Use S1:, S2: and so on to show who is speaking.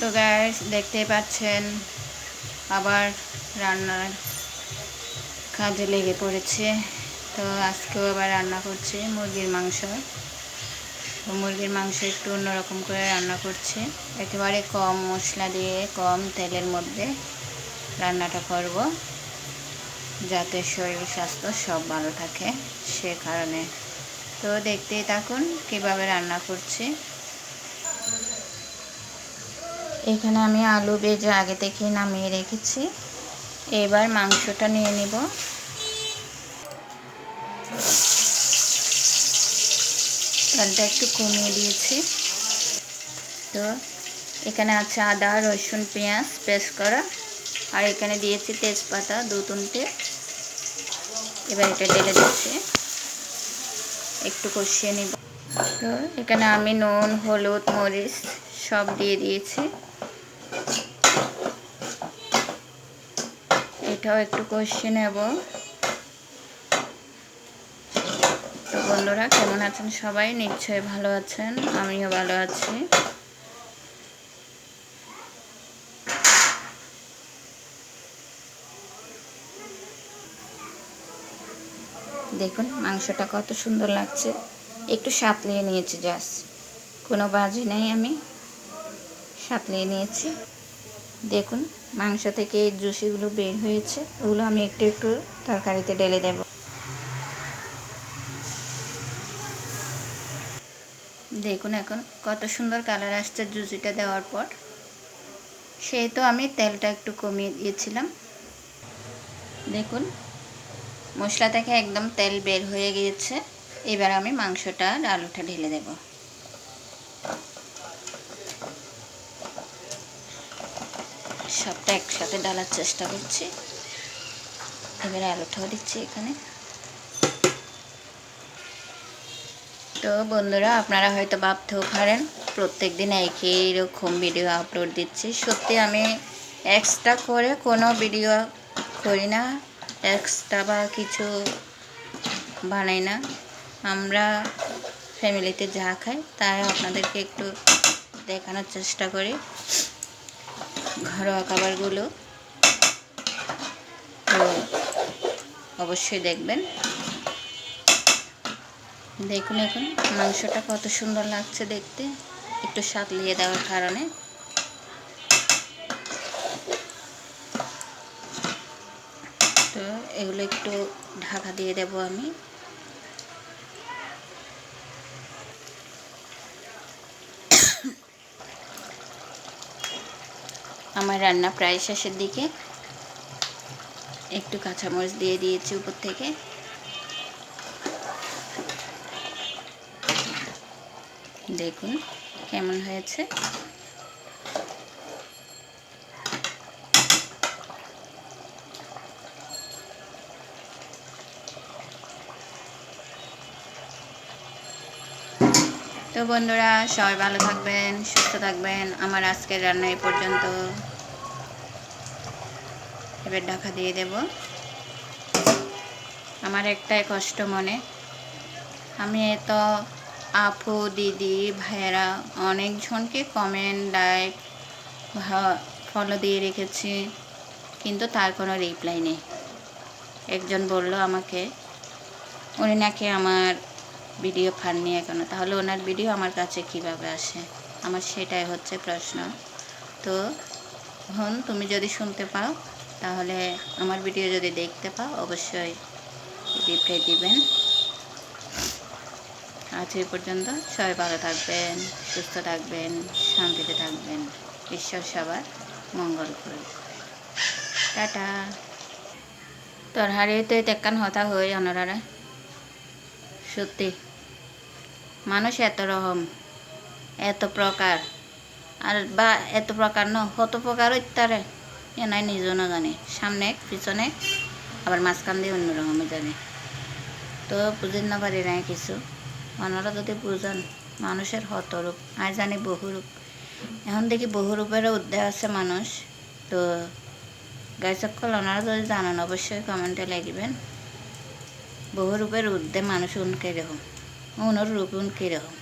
S1: তো গ্যাস দেখতেই পাচ্ছেন, আবার রান্নার কাজে লেগে পড়েছে। তো আজকেও আবার রান্না করছে মুরগির মাংস। তো মুরগির মাংস একটু অন্যরকম করে রান্না করছে। একেবারে কম মশলা দিয়ে, কম তেলের মধ্যে রান্নাটা করব, যাতে শরীর স্বাস্থ্য সব ভালো থাকে সে কারণে। তো দেখতেই থাকুন কীভাবে রান্না করছি। এখানে আমি আলু বেজে আগে থেকে নামিয়ে রেখেছি। এবার মাংসটা নিয়ে নিব। তেলটা একটু কমিয়ে দিয়েছি। তো এখানে আছে আদা, রসুন, পেঁয়াজ পেস্ট করা। আর এখানে দিয়েছি তেজপাতা দু তিনটে এবার এটা ঢেলে দিচ্ছি। একটু কষিয়ে নিব। তো এখানে আমি নুন, হলুদ, মরিচ সব দিয়ে দিয়েছি। এটাও একটু কষিয়ে নেব। তো বন্ধুরা, কেমন আছেন সবাই? নিশ্চয়ই ভালো আছেন, আমিও ভালো আছি। দেখুন, মাংসটা কত সুন্দর লাগছে। একটু সাতলিয়ে নিয়েছি জাস্ট। কোনো বাজি নেই আমি। সাতলিয়ে নিয়েছি। দেখুন, মাংস থেকে জুসিগুলো বের হয়েছে। ওগুলো আমি একটু একটু তরকারিতে ঢেলে দেব। দেখুন এখন কত সুন্দর কালার আসছে জুসিটা দেওয়ার পর। সেই তো আমি তেলটা একটু কমিয়ে দিয়েছিলাম। দেখুন, মশলা থেকে একদম তেল বের হয়ে গিয়েছে। এবার আমি মাংসটা আর আলুটা ঢেলে দেব। সবটা একসাথে ডালার চেষ্টা করছি। এবারে আলুটাও দিচ্ছি এখানে। তো বন্ধুরা, আপনারা হয়তো ভাবতেও পারেন প্রত্যেক দিন একই রকম ভিডিও আপলোড দিচ্ছি। সত্যি আমি এক্সট্রা করে কোনো ভিডিও করি না এক্সট্রা বা কিছু বানাই না। আমরা ফ্যামিলিতে যা খাই, তাই আপনাদেরকে একটু দেখানোর চেষ্টা করি। ঘরোয়া খাবারগুলো। তো অবশ্যই দেখবেন। দেখুন এখন মাংসটা কত সুন্দর লাগছে দেখতে। একটু স্বাদ সাতলিয়ে দেওয়ার কারণে। তো এগুলো একটু ঢাকা দিয়ে দেব আমি। আমার রান্না প্রায় শেষের দিকে। একটু কাঁচামরিচ দিয়ে দিয়েছি উপর থেকে। দেখুন কেমন হয়েছে। তো বন্ধুরা, সবাই ভালো থাকবেন, সুস্থ থাকবেন। আমার আজকের রান্না এই পর্যন্ত। এবার ঢাকা দিয়ে দেব। আমার একটাই কষ্ট মনে। আমি এত আপু, দিদি, ভাইয়েরা অনেকজনকে কমেন্ট লাইক ফলো দিয়ে রেখেছি, কিন্তু তার কোনো রিপ্লাই নেই। একজন বলল আমাকে, উনি নাকি আমার ভিডিও পাননি এখনও তাহলে ওনার ভিডিও আমার কাছে কীভাবে আসে? আমার সেটাই হচ্ছে প্রশ্ন। তো, হন, তুমি যদি শুনতে পাও, তাহলে আমার ভিডিও যদি দেখতে পাও, অবশ্যই রিপ্লাই দিবেন। আজ এই পর্যন্ত। সবাই ভালো থাকবেন, সুস্থ থাকবেন, শান্তিতে থাকবেন। ঈশ্বর সবার মঙ্গল করুক। টাটা। তোর হারিয়ে তেকান হতা হয়ে অনরারা। সত্যি। মানুষ এত রকম এত প্রকার। আর বা এত প্রকার ন, কত প্রকার ইত্যারে এ নাই, নিজেও না জানে সামনে, পিছনে, আবার মাঝখান দিয়ে অন্যরকমে জানে। তো বুঝেন না পারি না কিছু। ওনারা যদি বুঝান, মানুষের হতরূপ আর জানি বহুরূপ। এখন দেখি বহুরূপেরও উদ্যোগ আছে মানুষ। তো গাই গাইসকল ওনারা যদি জানান, অবশ্যই কমেন্টে লিখবেন। বহুরূপের ঊর্ধ্বে মানুষ উন কীরকম অনুর রূপণ কীরকম?